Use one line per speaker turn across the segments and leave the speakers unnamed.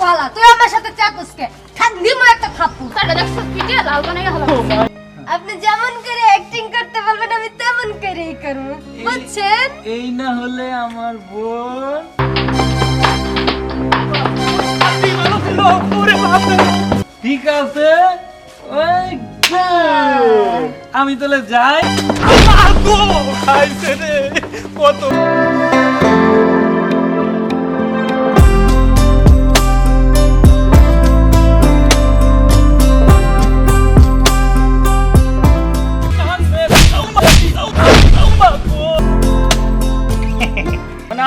পালা তুই আমার সাথে চাকুসকে খান দিমো একটা থাপ্পু
তাহলে দেখছ পিঠে লাল বানাই হলো।
আপনি যেমন করে অ্যাক্টিং করতে বলবেন আমি তেমন করেই করব বুঝছেন?
এই না হলে আমার বোন ঠিক আছে? good. আমি তাহলে যাই। খাইছে রে কত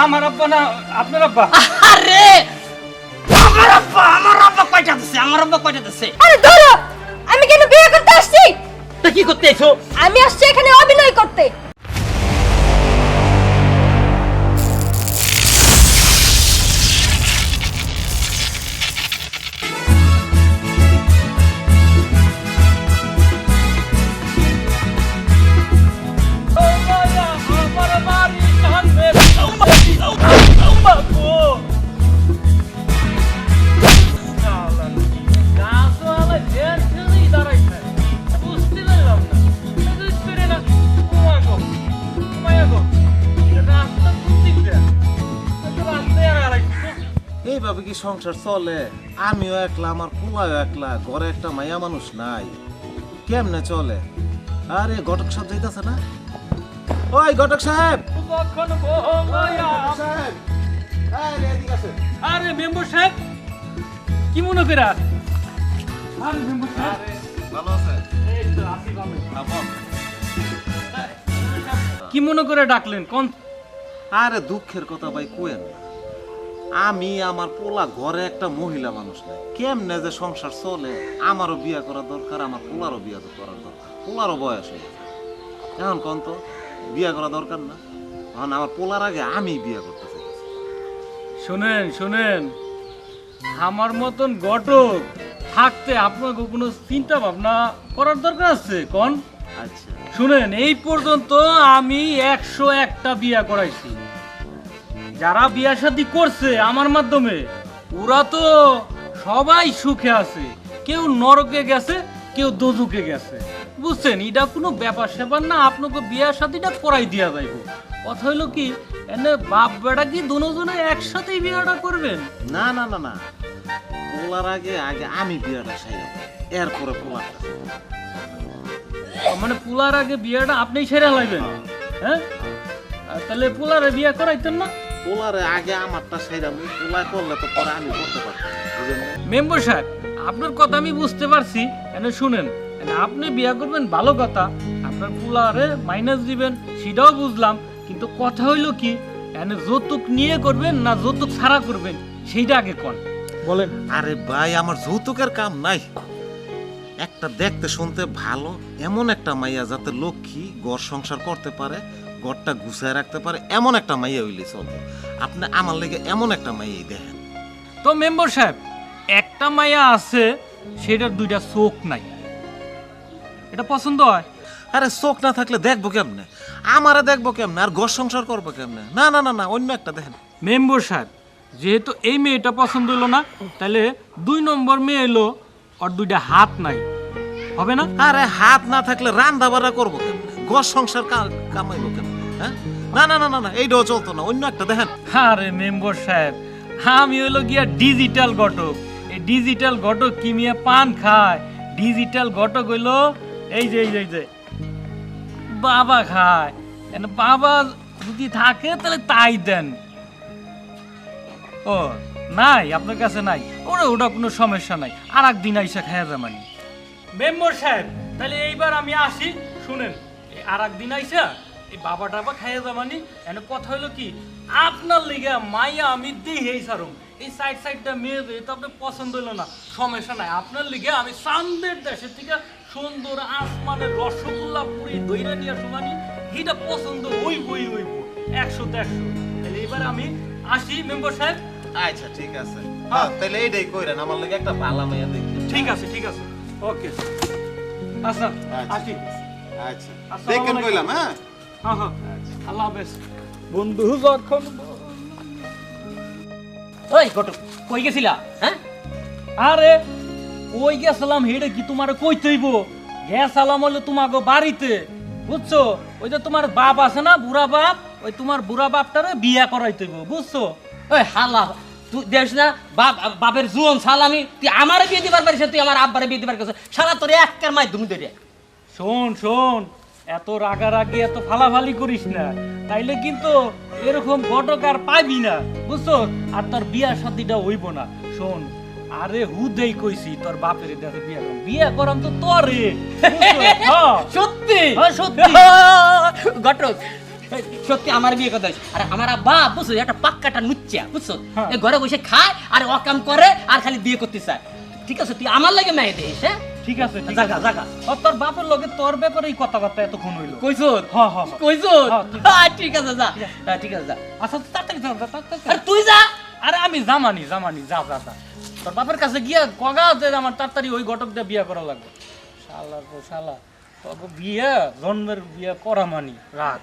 আমার আব্বা না আপনার আব্বা?
আরে আমার আব্বা আমার আব্বা কয়টা দিছে? আমার আব্বা কয়টা দিছে?
আরে ধরো! আমি কেন বিয়ে করতে আসছি?
তো কি করতে এসো?
আমি আসছি এখানে অভিনয় করতে।
সংসার চলে আমিও একলা আমার পোলাও একলা ঘরে একটা মায়া মানুষ নাই। কেমনে চলে? আরে ঘটক সাহেব যাইতাছে না? ওই ঘটক সাহেব! আরে এদিকে
মেম্বার সাহেব! কি মনে করা আরে মেম্বার সাহেব!
ভালো আছেন?
এই তো আসি ভালো।
বল।
কি মনে করে ডাকলেন? কোন?
আরে দুঃখের কথা ভাই কোয়েন না। আমি আমার পোলা ঘরে একটা মহিলা মানুষ নাই। কেমনে যে সংসার চলে? আমারও বিয়া করা দরকার আমার পোলারও বিয়া করার দরকার। পোলারও বয়স হয়ে গেছে। এখন কোন তো? বিয়া করা দরকার না। এখন আমার পোলার আগে আমি বিয়া করতে চাই।
শুনেন শুনেন। আমার মতন ঘটক থাকতে আপনাকে কোনো চিন্তা ভাবনা করার দরকার আছে কোন?
আচ্ছা।
শুনেন এই পর্যন্ত আমি একশো একটা বিয়া করাইছি। যারা বিয়া শাদী করছে আমার মাধ্যমে ওরা তো সবাই সুখে আছে। কেউ নরকে গেছে কেউ দোজুকে গেছে। বুঝছেন? এটা কোনো ব্যাপার স্যাপার না আপনাকে বিয়া শাদীটা করাই দিয়া যাইব। কথা হইল কি এনে বাপ বেটা কি দুজনে একসাথেই বিয়াটা করবেন?
না না না না। পোলার আগে আগে আমি বিয়াটা সাইলাম এরপরে পোলারটা
মানে পুলার আগে বিয়াটা আপনিই সেরা লাগবেন হ্যাঁ। তাহলে পুলারে বিয়া করাইতেন না?
পোলারে আগে আমারটা সাইলাম পোলা করলে তো পরে আমি করতে পারতাম
মেম্বার সাহেব আপনার কথা আমি বুঝতে পারছি। এনে শুনেন আপনি বিয়া করবেন ভালো কথা। আপনার পুলারে মাইনাস দিবেন সেটাও বুঝলাম। কিন্তু কথা হইল কি এনে যৌতুক নিয়ে করবেন না যৌতুক ছাড়া করবেন সেইটা আগে কন। বলেন।
আরে ভাই আমার যৌতুকের কাম নাই। একটা দেখতে শুনতে ভালো এমন একটা মাইয়া যাতে লক্ষ্মী ঘর সংসার করতে পারে ঘরটা গুছায় রাখতে পারে এমন একটা মাইয়া হইলে চলবে। আপনি আমার লেগে এমন একটা মাইয়াই দেখেন।
তো মেম্বার সাহেব একটা মাইয়া আছে সেটার দুইটা চোখ নাই। এটা পছন্দ হয়?
আরে চোখ না থাকলে দেখব কেমনে? আমারে দেখব কেমনে? আর ঘর সংসার করব কেমনে? না না না না অন্য একটা দেখেন।
মেম্বার সাহেব যেহেতু এই মেয়েটা পছন্দ হলো না তাহলে দুই নম্বর মেয়ে এলো আর দুইটা হাত নাই। হবে না?
আরে হাত না থাকলে রান্না বাড়া করব কেমনে? ঘর সংসার কামাইবো কেমনে হ্যাঁ? না না না না না এইটাও চলতো না অন্য একটা দেখেন।
আরে মেম্বার সাহেব আমি হইল গিয়া ডিজিটাল ঘটক। এই ডিজিটাল ঘটক কি মিয়া পান খায়? ডিজিটাল ঘটক হইল এই যে এই যে এই যে বাবা খায়। এনে বাবা যদি থাকে তাহলে তাই দেন। ও নাই আপনার কাছে নাই। ওরা ওটা কোনো সমস্যা নাই। আর একদিন আইসা খায়া যামানি মেম্বার সাহেব তাহলে এইবার আমি আসি শুনেন। আর একদিন আইসা এই বাবা টাবা খাইয়া যাবানি। এনে কথা হইল কি আপনার লিগে মাইয়া আমি দিই এই সারুম। এই সাইড সাইডটা মেয়ে তো আপনার পছন্দ হইল না সমস্যা নাই। আপনার লিগে আমি চান্দের দেশের থেকে সুন্দর আসমানের রসগোল্লা পুরি দইরা নিয়ে সমানি এটা পছন্দ ওই বই ওই একশো একশো তাহলে এবার আমি আসি মেম্বার সাহেব।
আচ্ছা ঠিক আছে। হ্যাঁ। তাহলে এইটাই কইরেন আমার লেগে একটা ভালো মাইয়া দেখি
ঠিক আছে ঠিক আছে। ওকে। আচ্ছা। আসি।
আচ্ছা। দেখেন কইলাম হ্যাঁ?
হ্যাঁ হ্যাঁ। আল্লাহ হাফেজ। বন্ধু যখন
ওই ঘটক কই গেছিলা? হ্যাঁ?
আরে ওই গেছিলাম হেডে কি তোমার কই তৈব গেছিলাম হলো তোমাকে বাড়িতে বুঝছ? ওই যে তোমার বাপ আছে না বুড়া বাপ ওই তোমার বুড়া বাপটারে বিয়া করাই তৈব বুঝছ?
ওই হালা তুই দেখ না বাপ বাপের জুয়ন সালামি তুই আমারে বিয়ে দিবার পারিস তুই আমার আব্বারে বিয়ে দিবার কাছে সারা তোর একের মাই দুমি ধরে
শোন শোন এত রাগারাগি এত ফালাফালি করিস না। তাইলে কিন্তু এরকম ঘটক আর পাইবি না বুঝছ? আর তোর বিয়ার সাথীটা হইব না। শোন আরে হুদেই কইছি তোর বাপের দাদা বিয়া করাম। বিয়া করাম তো তোরে।
সত্যি?
সত্যি।
ঘটক। সত্যি আমার বিয়ে কথা। আর আমার আব্বা বুঝছ একটা পাক্কাটা নুচ্চা বুঝছ?
হ্যাঁ।
ঘরে বসে খায় আর অকাম করে আর খালি বিয়ে করতে চায়। ঠিক আছে তুই আমার লাগে মেয়ে দিস হ্যাঁ?
ঠিক আছে
জাগা জাগা।
আর তোর বাপের লগে তোর ব্যাপারে এই কথাবার্তা এতক্ষণ হইল।
কইছো
হ্যাঁ, হ্যাঁ, হ্যাঁ।
কইছো
হ্যাঁ,
হ্যাঁ, ঠিক আছে যা। হ্যাঁ, ঠিক আছে যা।
আচ্ছা তাড়াতাড়ি যা, তাড়াতাড়ি
তুই যা।
আরে আমি জামানি জামানি যা যা যা। তোর বাপের কাছে গিয়া কগা যে আমার তাড়াতাড়ি ওই ঘটক দিয়ে বিয়া করা লাগবে? শালার পর শালা। তোকে বিয়ে জন্মের বিয়ে করা মানি রাখ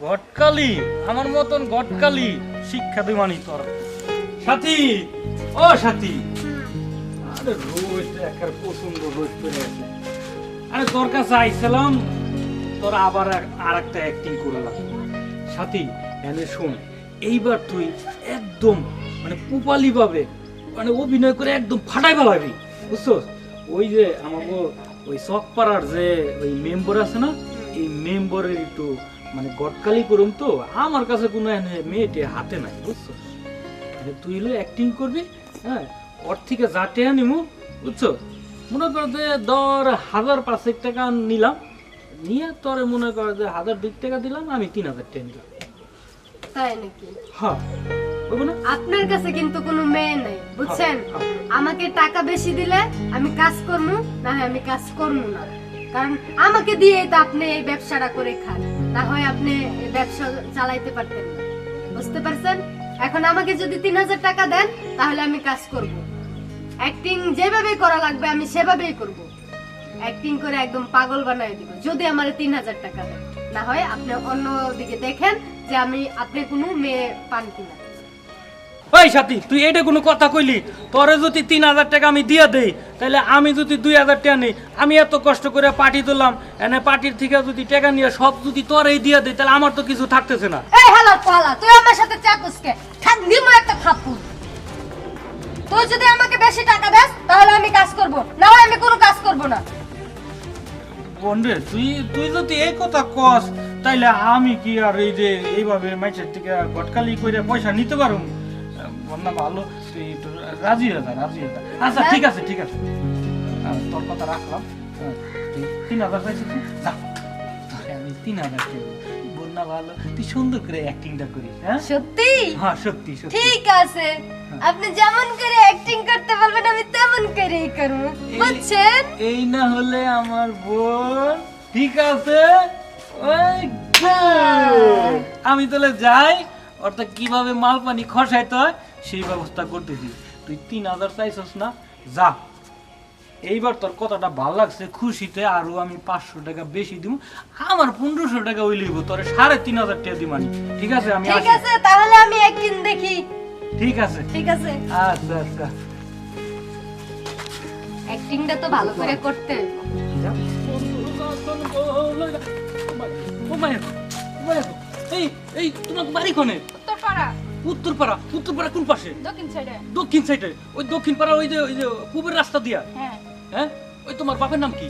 ঘটকালি আমার মতন ঘটকালি শিক্ষা দি মানি তোর। সাথী ও সাথী। আরে তোর কাছে তোর আবার আর একটা অ্যাক্টিং করলাম। সাথী, এনে শোন, এইবার তুই একদম মানে মানে অভিনয় করে একদম ফাটাই ফেলাবি বুঝছ ওই যে আমাকে ওই চকপাড়ার যে ওই মেম্বার আছে না, এই মেম্বারের একটু মানে গটকালি করুম তো, আমার কাছে কোনো মেয়েটে হাতে নাই বুঝছ মানে তুই হলো অ্যাক্টিং করবি হ্যাঁ? ওর থেকে যা টেয়া নিমু বুঝছ? মনে কর যে ধর হাজার পাঁচেক টাকা নিলাম নিয়ে তোরে মনে কর যে হাজার দুই টাকা দিলাম আমি তিন হাজার টাকা নিলাম।
তাই নাকি?
হ্যাঁ।
আপনার কাছে কিন্তু কোনো মেয়ে নেই বুঝছেন?
হ্যাঁ,
আমাকে টাকা বেশি দিলে আমি কাজ করব না হয় আমি কাজ করব না। কারণ আমাকে দিয়ে তো আপনি এই ব্যবসাটা করে খান না হয় আপনি এই ব্যবসা চালাইতে পারতেন না। বুঝতে পারছেন? এখন আমাকে যদি তিন হাজার টাকা দেন তাহলে আমি কাজ করব। অ্যাক্টিং যেভাবে করা লাগবে আমি সেভাবেই করব। অ্যাক্টিং করে একদম পাগল বানাই দিব যদি আমার তিন হাজার টাকা দেন না হয় আপনি অন্য দিকে দেখেন যে আমি আপনি কোনো মেয়ে পান কিনা।
ওই সাথী তুই এটা কোনো কথা কইলি? তোরে যদি তিন হাজার টাকা আমি দিয়ে দেই তাহলে আমি যদি দুই হাজার টাকা নেই আমি এত কষ্ট করে পার্টি দিলাম এনে পার্টির থেকে যদি টাকা নিয়ে সব যদি তোরেই দিয়ে দেই তাহলে আমার তো কিছু থাকতেছে না।
এই হালা পালা তুই আমার সাথে চাকুসকে খাক দিমো একটা থাপ্পড়। তুই যদি আমাকে বেশি টাকা দেস তাহলে আমি কাজ করব। না হয় আমি কোনো কাজ করব না।
বন্ধে তুই তুই যদি এই কথা কস তাইলে আমি কি আর এই যে এইভাবে মাইসের থেকে গটকালি করে পয়সা নিতে পারুম? বন্যা ভালো। তুই রাজি হয়ে যা রাজি হয়ে যা। আচ্ছা ঠিক আছে ঠিক আছে। তোর কথা রাখলাম। হ্যাঁ, তিন হাজার পাইছিস? যা। আমি তিন হাজার বন্যা ভালো? তুই সুন্দর করে অ্যাক্টিংটা করিস হ্যাঁ?
সত্যি?
হ্যাঁ সত্যি সত্যি।
ঠিক আছে। আপনি যেমন করে অ্যাক্টিং করতে বলবেন আমি তেমন করেই করব। বুঝছেন?
এই না হলে আমার বোন ঠিক আছে? ওই আমি তাহলে যাই। অর্থাৎ কীভাবে মাল পানি খসাইতে হয় সেই ব্যবস্থা করতেছি। তুই তিন হাজার চাইছস না? যা। এইবার তোর কথাটা ভালো লাগছে খুশিতে আরও আমি পাঁচশো টাকা বেশি দিব আমার পনেরোশো টাকা ওই লিখব তোর সাড়ে তিন হাজার টাকা দিমানি ঠিক আছে আমি
ঠিক আছে তাহলে আমি একদিন দেখি।
ঠিক আছে।
ঠিক আছে।
আচ্ছা আচ্ছা।
অ্যাক্টিংটা তো ভালো করে করতে।
এই এই তোমার বাড়ি কোনে?
উত্তরপাড়া।
উত্তরপাড়া উত্তরপাড়া কোন পাশে?
দক্ষিণ সাইডে।
দক্ষিণ সাইডে ওই দক্ষিণ পাড়া ওই যে ওই যে পূবের রাস্তা দিয়া?
হ্যাঁ।
হ্যাঁ? ওই তোমার বাপের নাম কি?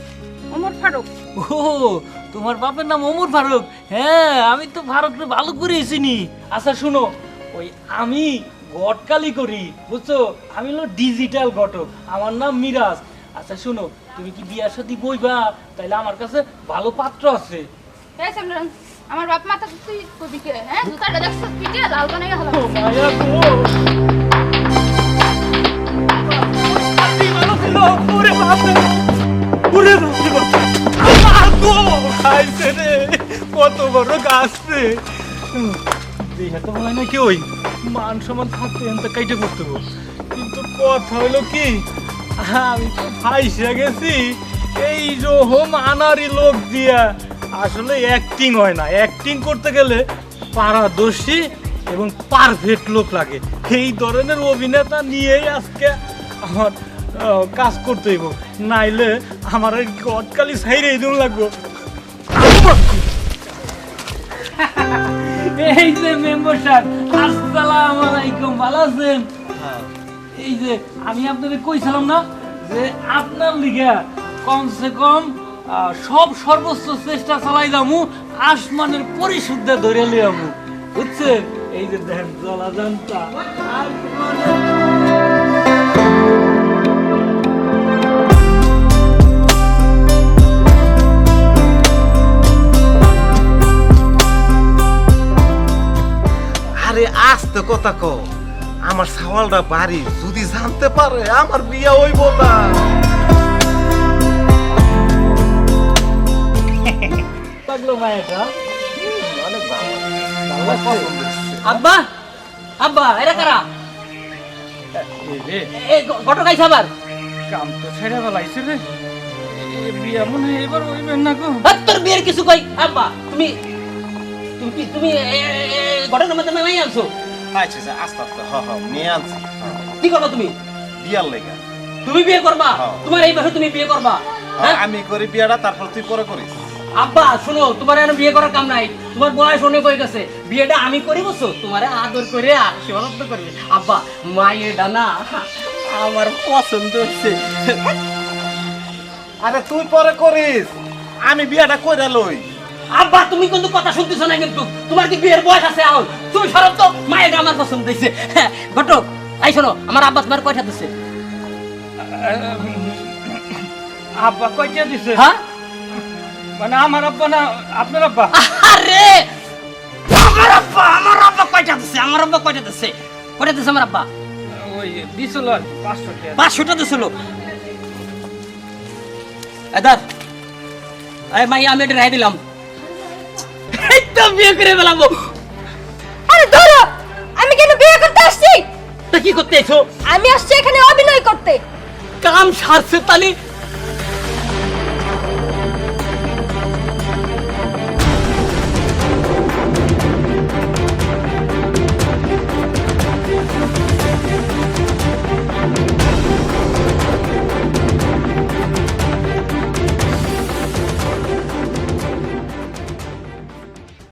ওমর ফারুক।
ও তোমার বাপের নাম ওমর ফারুক। হ্যাঁ আমি তো ফারুককে ভালো করে চিনি। আচ্ছা শুনো ওই আমি গটকালি করি বুঝছ? আমি হলো ডিজিটাল ঘটক আমার নাম মিরাজ। আচ্ছা শুনো তুমি কি বিয়ার সাথে বইবা? তাইলে আমার কাছে ভালো পাত্র আছে।
এই আমার বাপ মাথা তুই কবি কে? হ্যাঁ? জুতাটা দেখছ? পিটে লাল বানাই হলো
কিন্তু কথা কি আমি গেছি এই দিয়া আসলে অ্যাক্টিং হয় না অ্যাক্টিং করতে গেলে পারদর্শী এবং পারফেক্ট লোক লাগে এই ধরনের অভিনেতা নিয়েই আজকে আমার কাজ করতে হইব। নাইলে আমার গটকালি সাইরে এই লাগবো। এই যে মেম্বার সাহেব আসসালামু আলাইকুম ভালো আছেন? এই যে আমি আপনাদের কইছিলাম না যে আপনার লিগে কমসে কম সব সর্বোচ্চ চেষ্টা চালাই যামু আসমানের পরিশুদ্ধ ধরে লিয়ামু বুঝছেন? এই যে দেখেন জলাজানটা। আসমানের
আরে আস্তে কথা কো আমার সাওয়ালটা বাড়ি যদি জানতে পারে আমার বিয়া হইব না।
লাগল মায়াটা
অনেক ভালো
আব্বা আব্বা এরা কারা?
এই রে
ঘটক আইছে আবার।
কাম তো ছেড়ে ফেলাইছে রে। বিয়া মনে এবার হইবেন না গো।
তোর বিয়ের কিছু কই? আব্বা তুমি তুমি তুমি ঘটনার মধ্যে নাই আনছো?
আচ্ছা আচ্ছা আস্তে আস্তে হ হ নিয়ে আনছি।
কি করবা তুমি?
বিয়ার লেগে।
তুমি বিয়ে করবা। তোমার এই বয়সে তুমি বিয়ে করবা? হ্যাঁ?
আমি করি বিয়াটা তারপর তুই পরে করিস।
আব্বা শোনো তোমার এখন বিয়ে করার কাম নাই। তোমার বয়স অনেক হয়ে গেছে। বিয়েটা আমি করি বসো তোমার আদর করে আশীর্বাদ করবে আব্বা মায়ের ডানা আমার পছন্দ হচ্ছে
আরে তুই পরে করিস। আমি বিয়াটা কইরা লই।
আব্বা তুমি কিন্তু কথা শুনতেছো না কিন্তু। তোমার কি বিয়ের বয়স আছে এখন? তুমি সরব তো মায়ের আমার পছন্দ হয়েছে ঘটক এই শোনো আমার আব্বা তোমার কয়টা দিচ্ছে
আব্বা কয়টা দিছে?
হ্যাঁ?
মানে আমার আব্বা না আপনার আব্বা?
আরে আমার আব্বা আমার আব্বা কয়টা দিচ্ছে আমার আব্বা কয়টা দিচ্ছে কয়টা দিচ্ছে আমার আব্বা?
ওই দিছিল আর কি, পাঁচশো টাকা।
পাঁচশোটা দিছিল। এদার এই মাই আমি এটা রায় দিলাম। তো বিয়ে করে ফেলাবো।
আরে ধরো আমি কেন বিয়ে করতে আসছি?
তা কি করতে এসো?
আমি আসছি এখানে অভিনয় করতে।
কাম সারছে তালি।